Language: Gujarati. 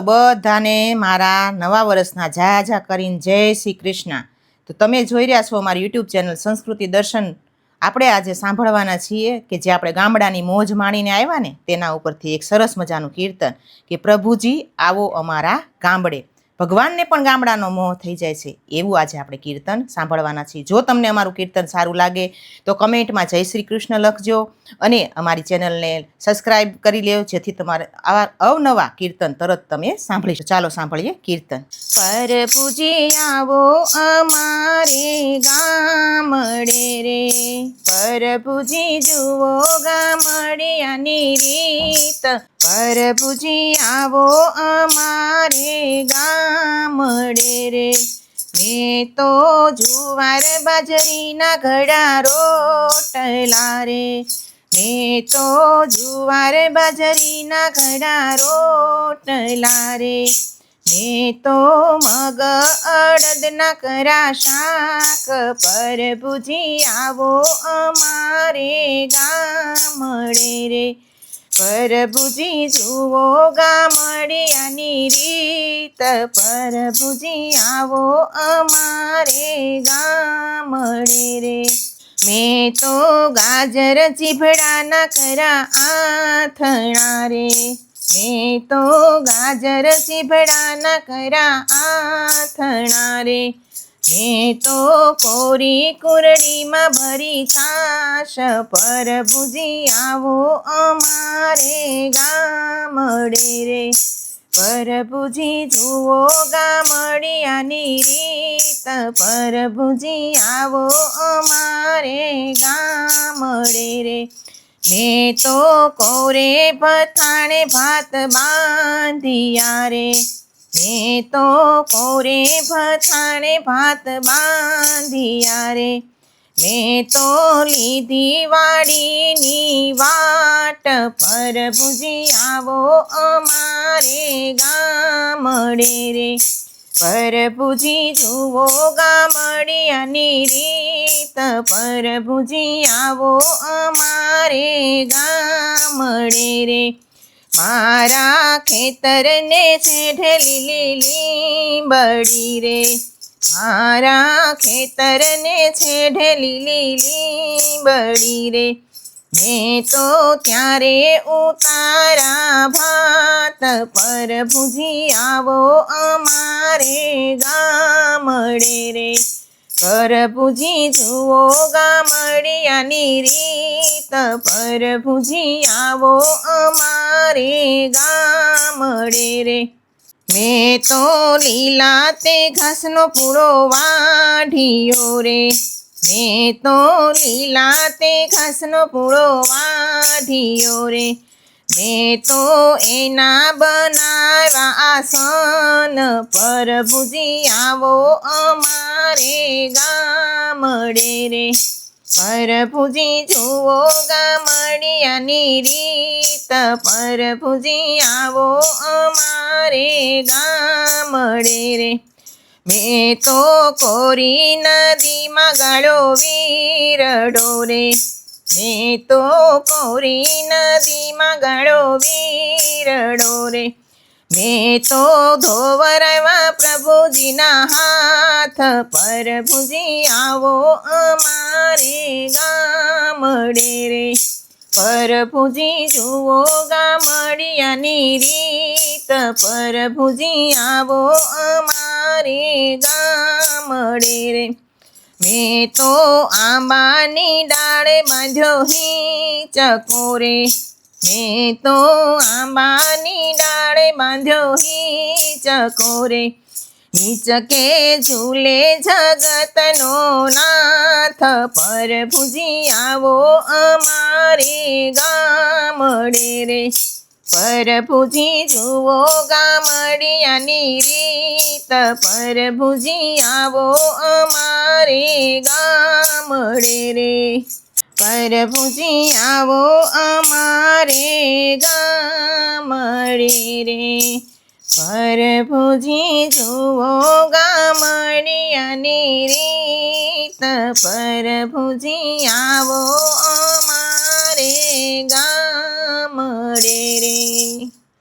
બધાને મારા નવા વર્ષના જા જા કરીને જય શ્રી કૃષ્ણ. તો તમે જોઈ રહ્યા છો અમારી યુટ્યુબ ચેનલ સંસ્કૃતિ દર્શન. આપણે આજે સાંભળવાના છીએ કે જે આપણે ગામડાની મોજ માણીને આવ્યા ને, તેના ઉપરથી એક સરસ મજાનું કીર્તન કે પ્રભુજી આવો અમારા ગામડે. ભગવાનને પણ ગામડાનો મોહ થઈ જાય છે. એવું આજે આપણે કીર્તન સાંભળવાના છીએ. જો તમને અમારું કીર્તન સારું લાગે, તો કમેન્ટમાં જય શ્રી કૃષ્ણ લખજો અને અમારી ચેનલને સબસ્ક્રાઈબ કરી લેજો, જેથી તમારે આવા અવનવા કીર્તન તરત તમે સાંભળી શકો. ચાલો સાંભળીએ કીર્તન. પરભુજી આવો અમારે ગામડે રે. પરભુજી જુઓ ગામડિયાની રીત પરભુજી આવો અમારે ગામડે રે. મેં તો જુવાર બાજરીના ઘડા રોટલા રે. મેં તો જુવાર બાજરીના ઘડા રોટલા રે. મેં તો મગ અડદના કરા શાક પર ભુજી આવો અમારે ગામડે રે. પર પરભુજી જુઓ ગામડિયાની રીત, પર ભુજી આવો અમારે ગામડે રે. મેં તો ગાજર ચીભડાના કરા આથણા રે. મેં તો ગાજર સીભડાના કરા આથણા રે. મેં તો કોરી કુરડીમાં ભરી છાશ પર ભુજી આવો અમારે ગામડે રે. પરભુજી જુઓ ગામડિયાની રીત પરભુજી આવો અમારે ગામડે રે. મેં તો કોરે પથાણે ભાત બાંધિયા રે. મેં તો કોરે પથાણે ભાત બાંધિયા રે. મેં તો લીધી વાડીની વાટ પર ભુજી આવો અમારે ગામડે રે. પર ભુજી જુઓ ગામડિયાની રીત પર ભુજી આવો અમારે ગામડે રે. મારા ખેતરને છેઠે લીલી બળી રે. મારા ખેતરને છેઠે લીલી બળી રે. મેં તો ત્યારે ઉતારા ભાત પર ભુજી આવો અમારે ગામડે રે. પર ભુજી જુઓ ગામડિયાની રીત. પર ભુજી આવો અમારે ગામડે રે. મેં તો લીલા તે ઘાસનો પૂરો વાઢિયો રે. મેં તો લીલા તે ઘાસનો પૂળો વાઢિયો રે. મેં તો એના બનાવ્યા આસન પર ભુજી આવો અમારે ગામડે રે. પર ભુજી જુઓ ગામડિયાની રીત, પર ભુજી આવો અમારે ગામડે રે. મેં તો કોરી નદીમાં ગાળો વીરડો રે. મેં તો કોરી નદીમાં ગળો વીરડો રે મેં તો ધોવરવા પ્રભુજીના હાથ પર ભુજી આવો અમારે ગામડે રે પર ભુજી જુઓ ગામડિયાની રીત પર ભુજી આવો અમારે ગામડે રે મેં તો આંબાની ડાળે બાંધ્યો હી ચકોરે. મેં તો આંબાની ડાળે બાંધ્યો હી ચકોરે. હિંચકે ઝૂલે જગતનો નાથ પર ભુજી આવો અમારે ગામડે રે પર ભુજી જુઓ ગામડિયાની રીત. પર ભુજી આવો અમારે ગામડે રે. પર ભુજી આવો અમારે ગામડે રે. પર ભુજી જુઓ ગામડિયાની રીત. પર ભુજી આવો ગામડે રે.